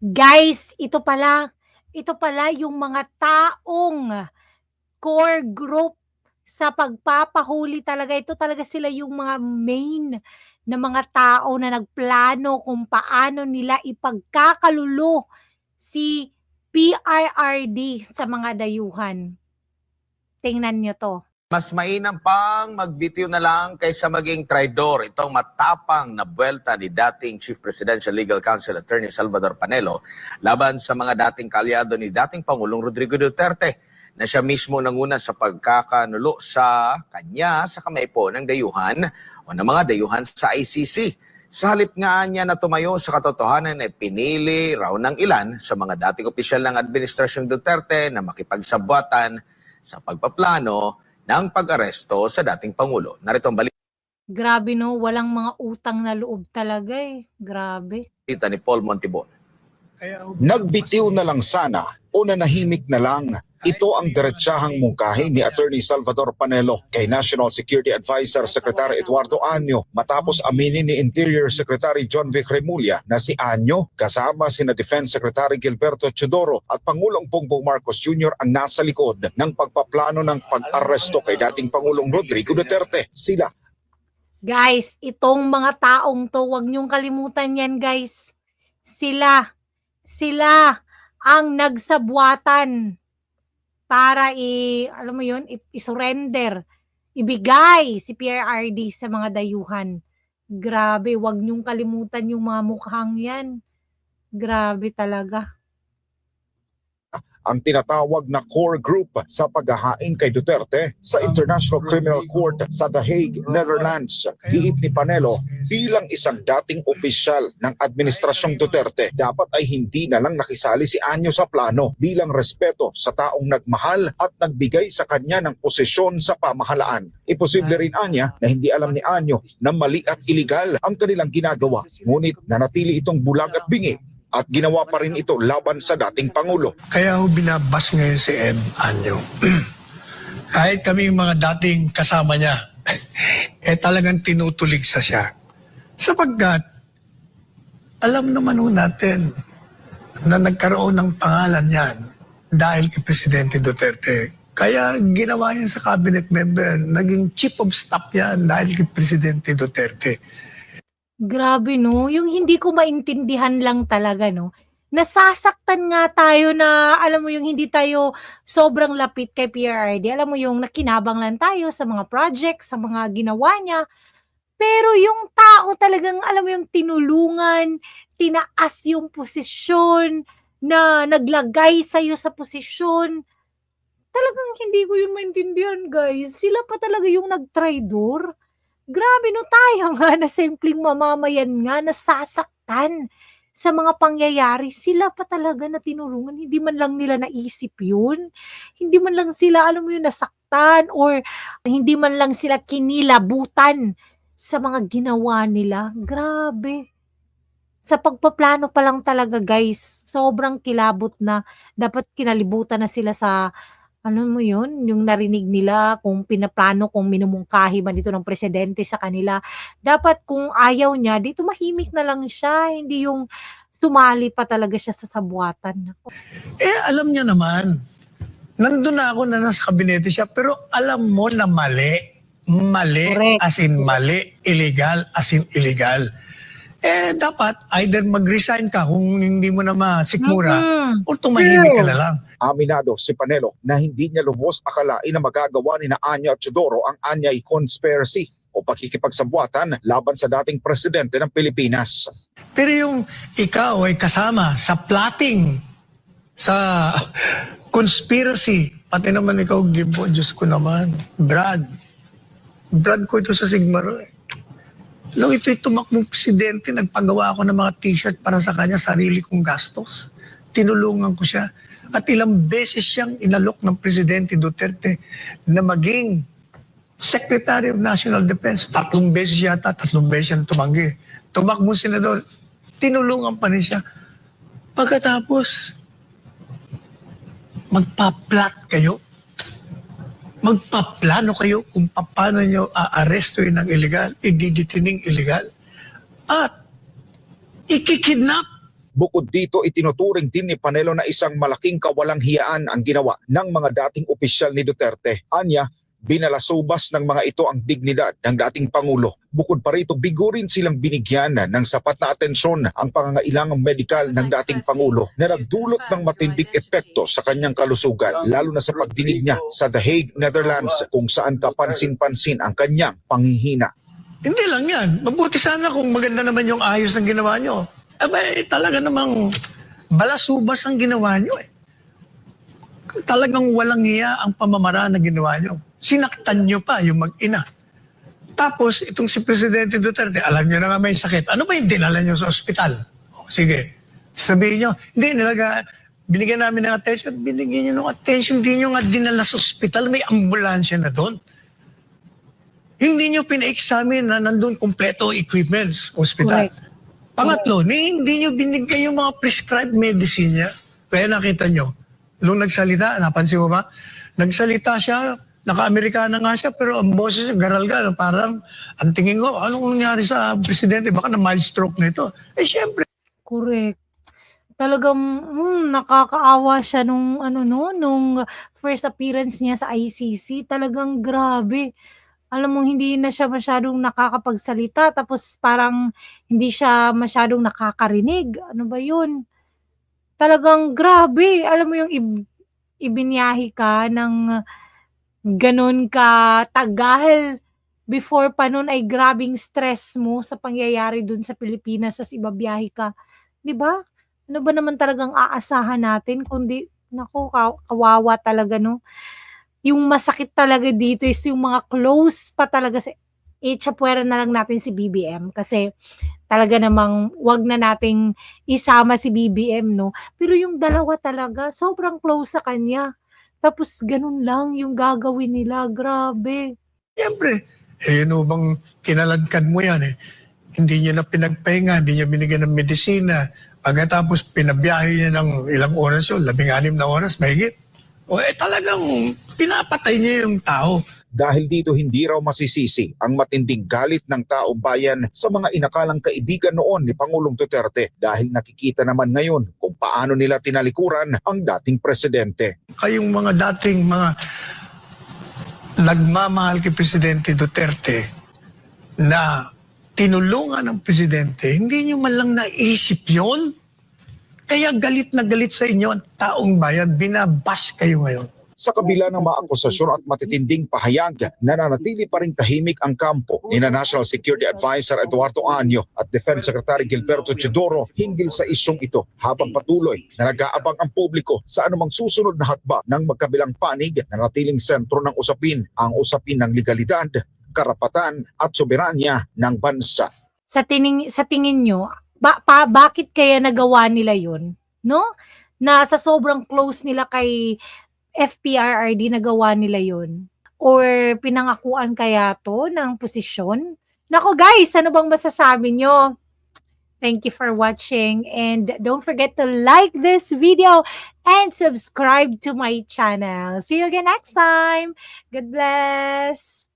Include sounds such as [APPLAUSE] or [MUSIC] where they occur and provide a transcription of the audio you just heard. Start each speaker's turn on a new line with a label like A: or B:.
A: Guys, ito pala, ito pala yung mga taong core group sa pagpapahuli talaga. Ito talaga sila yung mga main na mga tao na nagplano kung paano nila ipagkakalulo si PRRD sa mga dayuhan. Tingnan nyo to.
B: Mas mainam pang magbitiw na lang kaysa maging traidor. Itong matapang na buwelta ni dating Chief Presidential Legal Counsel Attorney Salvador Panelo laban sa mga dating kalyado ni dating Pangulong Rodrigo Duterte na siya mismo nanguna sa pagkakanulo sa kanya sa kamay po ng dayuhan o ng mga dayuhan sa ICC. Sa halip nga niya na tumayo sa katotohanan ay pinili raw ng ilan sa mga dating opisyal ng Administrasyong Duterte na makipagsabuatan sa pagpaplano ng pag-aresto sa dating Pangulo. Narito ang
A: Grabe no, walang mga utang na loob talaga eh. Grabe.
B: balita ni Paul Montibon.
C: Nagbitiw na lang sana o nanahimik na lang. Ito ang diretsahang mungkahi ni Attorney Salvador Panelo kay National Security Advisor Secretary Eduardo Anyo matapos aminin ni Interior Secretary John Vic Remulla na si Anyo kasama sina Defense Secretary Gilberto Chodoro at Pangulong Bongbong Marcos Jr. ang nasa likod ng pagpaplano ng pag-aresto kay dating Pangulong Rodrigo Duterte. Sila
A: Guys, itong mga taong to, wag niyong kalimutan yan guys. Sila, sila ang nagsabwatan para i, alam mo yun, i-surrender, ibigay si PRRD sa mga dayuhan. Grabe, wag niyong kalimutan yung mga mukhang yan. Grabe talaga.
C: Ang tinatawag na core group sa paghahain kay Duterte sa International Criminal Court sa The Hague, Netherlands. Giit ni Panelo, bilang isang dating opisyal ng Administrasyong Duterte, dapat ay hindi na lang nakisali si Anyo sa plano bilang respeto sa taong nagmahal at nagbigay sa kanya ng posisyon sa pamahalaan. Imposible rin anya na hindi alam ni Anyo na mali at iligal ang kanilang ginagawa. Ngunit nanatili itong bulag at bingi at ginawa pa rin ito laban sa dating Pangulo.
D: Kaya ho binabas ngayon si Ed Anyo. [CLEARS THROAT] Kahit kami mga dating kasama niya, [LAUGHS] eh talagang tinutulig sa siya. Sapagkat, alam naman ho natin na nagkaroon ng pangalan yan dahil kay Presidente Duterte. Kaya ginawa yan sa cabinet member, naging chief of staff yan dahil kay Presidente Duterte.
A: Grabe no, yung hindi ko maintindihan lang talaga no. Nasasaktan nga tayo na alam mo yung hindi tayo sobrang lapit kay PRRD. Alam mo yung nakinabang lang tayo sa mga projects, sa mga ginawa niya. Pero yung tao talagang alam mo yung tinulungan, tinaas yung posisyon, na naglagay sa'yo sa posisyon. Talagang hindi ko yun maintindihan guys. Sila pa talaga yung nagtraidor. Grabe no tayo nga na simpleng mamamayan nga nasasaktan sa mga pangyayari. Sila pa talaga na tinulungan. Hindi man lang nila naisip yun. Hindi man lang sila, alam mo yun, nasaktan or hindi man lang sila kinilabutan sa mga ginawa nila. Grabe. Sa pagpaplano pa lang talaga guys, sobrang kilabot na. Dapat kinalibutan na sila sa ano mo yun, yung narinig nila kung pinaplano, kung minumungkahi man dito ng presidente sa kanila. Dapat kung ayaw niya, dito mahimik na lang siya, hindi yung sumali pa talaga siya sa sabuatan. Naku.
D: Eh, alam niya naman. Nandun na ako na nasa kabinete siya, pero alam mo na mali. Mali,
A: Correct.
D: as in mali. Illegal, as in illegal. Eh, dapat either mag-resign ka kung hindi mo na masikmura
A: Mm.
D: or tumahimik ka na lang.
C: Aminado si Panelo na hindi niya lubos akalain na magagawa ni na Anya at Chodoro ang Anyay conspiracy o pakikipagsabuatan laban sa dating presidente ng Pilipinas.
D: Pero yung ikaw ay kasama sa plotting, sa [LAUGHS] conspiracy, pati naman ikaw, Gibo, Diyos ko naman, Brad. Brad ko ito sa Sigmaro. Eh. Nung ito'y tumakbong presidente, nagpagawa ako ng mga t-shirt para sa kanya, sarili kong gastos. Tinulungan ko siya. At ilang beses siyang inalok ng Presidente Duterte na maging Secretary of National Defense. Tatlong beses yata, tatlong beses siyang tumanggi. Tumakbong senador, tinulungan pa rin siya. Pagkatapos, magpa-plot kayo. Magpaplano kayo kung paano nyo aarestoin ng illegal, ididitining illegal. At ikikidnap
C: Bukod dito, itinuturing din ni Panelo na isang malaking kawalang hiyaan ang ginawa ng mga dating opisyal ni Duterte. Anya, binalasubas ng mga ito ang dignidad ng dating Pangulo. Bukod pa rito, bigo rin silang binigyan ng sapat na atensyon ang pangangailangang medikal ng dating Pangulo na nagdulot ng matinding epekto sa kanyang kalusugan, lalo na sa pagdinig niya sa The Hague, Netherlands, kung saan kapansin-pansin ang kanyang panghihina.
D: Hindi lang yan. Mabuti sana kung maganda naman yung ayos ng ginawa nyo. Aba, eh, talaga namang balasubas ang ginawa nyo eh. Talagang walang hiya ang pamamaraan na ginawa nyo. Sinaktan nyo pa yung mag-ina. Tapos, itong si Presidente Duterte, alam nyo na may sakit. Ano ba yung dinala nyo sa ospital? O, sige. Sabihin nyo, hindi, nilaga, binigyan namin ng attention, binigyan nyo ng attention, hindi nyo nga dinala sa ospital, may ambulansya na doon. Hindi nyo pina-examine na nandun kompleto equipments, ospital.
A: Correct.
D: Pangatlo, ni, hindi nyo binigay yung mga prescribed medicine niya. Kaya nakita nyo, nung nagsalita, napansin mo ba? Nagsalita siya, naka-Amerikana nga siya, pero ang boses niya, garal-gal. Parang, ang tingin ko, anong nangyari sa presidente? Baka na mild stroke na ito. Eh, syempre,
A: Correct. Talagang hmm, nakakaawa siya nung ano no, nung first appearance niya sa ICC. Talagang grabe. Alam mo hindi na siya masyadong nakakapagsalita tapos parang hindi siya masyadong nakakarinig. Ano ba 'yun? Talagang grabe. Alam mo yung ib- ibinyahe ka ng ganun ka tagal before pa nun ay grabing stress mo sa pangyayari dun sa Pilipinas as ibabiyahe ka. 'Di ba? Ano ba naman talagang aasahan natin kundi naku ka- kawawa talaga no. Yung masakit talaga dito is yung mga close pa talaga sa eh, tsapuera na lang natin si BBM kasi talaga namang wag na nating isama si BBM no. Pero yung dalawa talaga sobrang close sa kanya. Tapos ganun lang yung gagawin nila. Grabe.
D: Siyempre, eh yun bang kinaladkad mo yan eh. Hindi niya na pinagpahinga, hindi niya binigyan ng medisina. Pagkatapos pinabiyahe niya ng ilang oras yun, labing anim na oras, mahigit. O eh talagang pinapatay niya yung tao.
C: Dahil dito hindi raw masisisi ang matinding galit ng taong bayan sa mga inakalang kaibigan noon ni Pangulong Duterte dahil nakikita naman ngayon kung paano nila tinalikuran ang dating presidente.
D: Kayong mga dating mga nagmamahal kay Presidente Duterte na tinulungan ng Presidente, hindi nyo man lang naisip yon Kaya galit na galit sa inyo ang taong bayan, binabas kayo ngayon.
C: Sa kabila ng mga akusasyon at matitinding pahayag, nananatili pa rin tahimik ang kampo ni na National Security Advisor Eduardo Anyo at Defense Secretary Gilberto Chidoro hinggil sa isyong ito habang patuloy na nag-aabang ang publiko sa anumang susunod na hakbang ng magkabilang panig na natiling sentro ng usapin, ang usapin ng legalidad, karapatan at soberanya ng bansa.
A: sa tingin sa tingin nyo, ba, pa, bakit kaya nagawa nila yun? No? Na sa sobrang close nila kay FPRRD nagawa nila yun? Or pinangakuan kaya to ng posisyon? Nako guys, ano bang masasabi nyo? Thank you for watching and don't forget to like this video and subscribe to my channel. See you again next time. God bless.